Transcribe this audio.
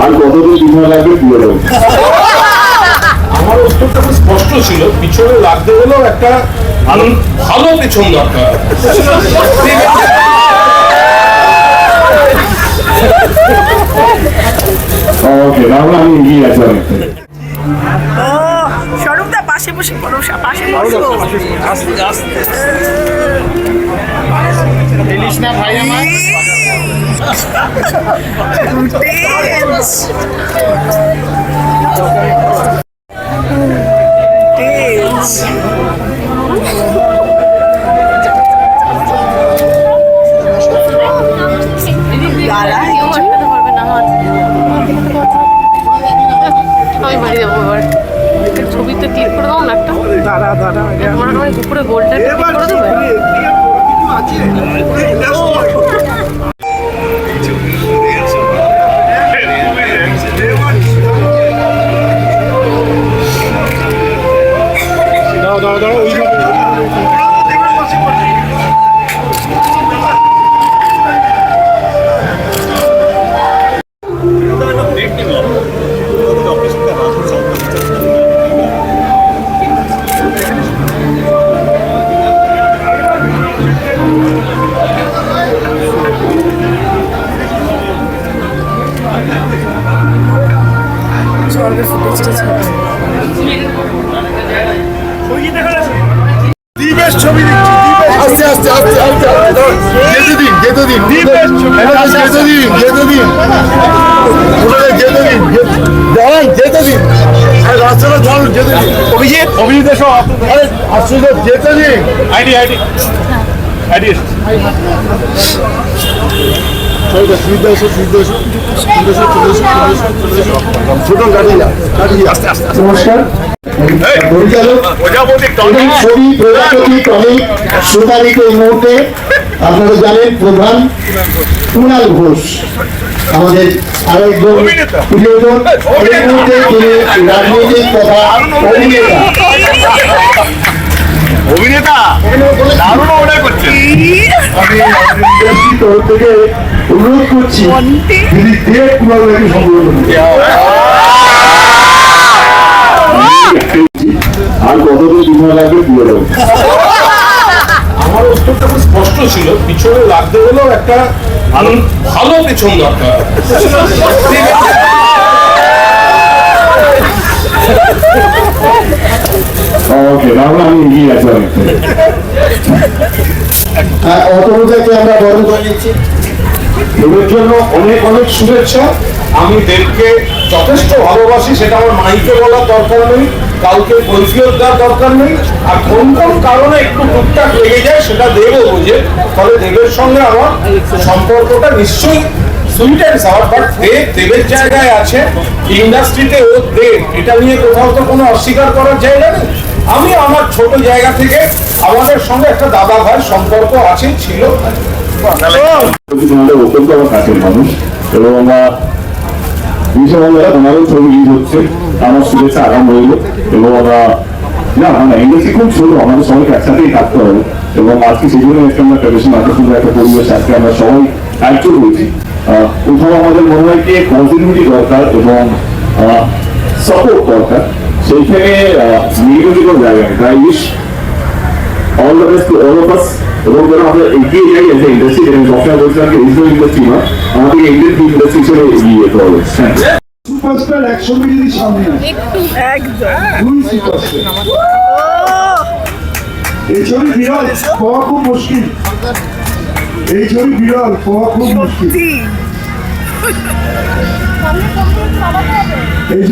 আর কতদিন সময় লাগবে তুলে দেবো। আমার উত্তরটা খুব স্পষ্ট ছিল পিছনে লাগতে হলেও একটা ভালো ভালো পেছন দরকার। ওকে তাহলে আমি এগিয়ে আছি স্বরূপদা পাশে বসে পড়ো পাশে বসো। আস্তে আস্তে। Dance. আমি যাব এবার ছবিতে ক্লিক করে দাও একটা দাঁড়া দাঁড়া আমার আমার দুপুরে গোলটা ক্লিক করে দেবে দাঁড়াও দাঁড়াও দাঁড়াও ওই It's always the best. দিবেশ ছবি দিচ্ছি আস্তে আস্তে আস্তে আস্তে যেতে দিন যেতে দিন। দিবেশ যেতে দিন যেতে দিন। যেতে দিন দাঁড়ান যেতে দিন। রাস্তাটা যেতে দিন। অভিজিৎ? অভিজিৎ এসো। আরে যেতে দিন। ID ID. আইডি নমস্কার। পরিচালক প্রজাপতি প্রজাপতি টনিক সুপারিক এই মুহূর্তে আপনারা জানেন প্রধান কুণাল ঘোষ। আমাদের আরেকজন প্রিয়জন। এই মুহূর্তে তিনি রাজনৈতিক তথা অভিনেতা। দারুণ অভিনয় করছেন। অনুরোধ করছি তিনি দেব কুণাল সম্বোধন করুন। আর লাগবে তুলে দেবো। আমার উত্তরটা খুব স্পষ্ট ছিল পিছনে লাগতে হলেও একটা ভালো ভালো পেছন দরকার। ওকে তাহলে আমি এগিয়ে আছি অনেকটা। অতনুদাকে আমরা বরণ করে নিচ্ছি এদের জন্য অনেক অনেক শুভেচ্ছা। আমি দেবকে যথেষ্ট ভালোবাসি, সেটা আমার মাইকে বলার দরকার নেই, কাউকে কৈফিয়ত দেওয়ার দরকার নেই। আর কোন কোন কারণে একটু টুকটাক লেগে যায়, সেটা দেবও বোঝে। ফলে দেবের সঙ্গে আমার সম্পর্কটা নিশ্চয়ই বাট দেব দেবের জায়গায় আছে। ইন্ডাস্ট্রিতে ও দেব এটা নিয়ে কোথাও তো কোনো অস্বীকার করার জায়গা নেই। আমি আমার ছোট জায়গা থেকে আমাদের সঙ্গে একটা দাদা ভাই সম্পর্ক আছে, ছিল। তোমাদের অত্যন্ত আমার কাছের মানুষ। এবং আমরা বিশ্ববঙ্গেরা তোমারও ছবি রিলিজ হচ্ছে, আমার শুভেচ্ছা আগাম রইল। এবং আমরা না মানে ইন্ডাস্ট্রি খুব ছোট, আমাদের সবাইকে একসাথেই থাকতে হবে। এবং আজকে সেই জন্য আজকে আমরা একটা বেশি এত সুন্দর একটা পরিবেশ আজকে আমরা সবাই একজোট হয়েছি। কোথাও আমাদের মনে হয় কি পজিটিভিটি দরকার এবং সাপোর্ট দরকার। সেইখানে নেগেটিভিটি কোনো জায়গা নেই। তাই wish all the best to all of us এবং যেন আমরা এগিয়ে যাই এজ ইন্ডাস্ট্রি যেন সবসময় বলছিলাম যে রিজনাল ইন্ডাস্ট্রি না আমাদেরকে ইন্ডিয়ান ইন্ডাস্ট্রি হিসেবে এগিয়ে যেতে হবে। সুপারস্টার একসঙ্গে যদি সামনে একদম দুই সুপারস্টার এই ছবি বিরল পাওয়া খুব মুশকিল। এই ছবি বিরল পাওয়া খুব মুশকিল। এই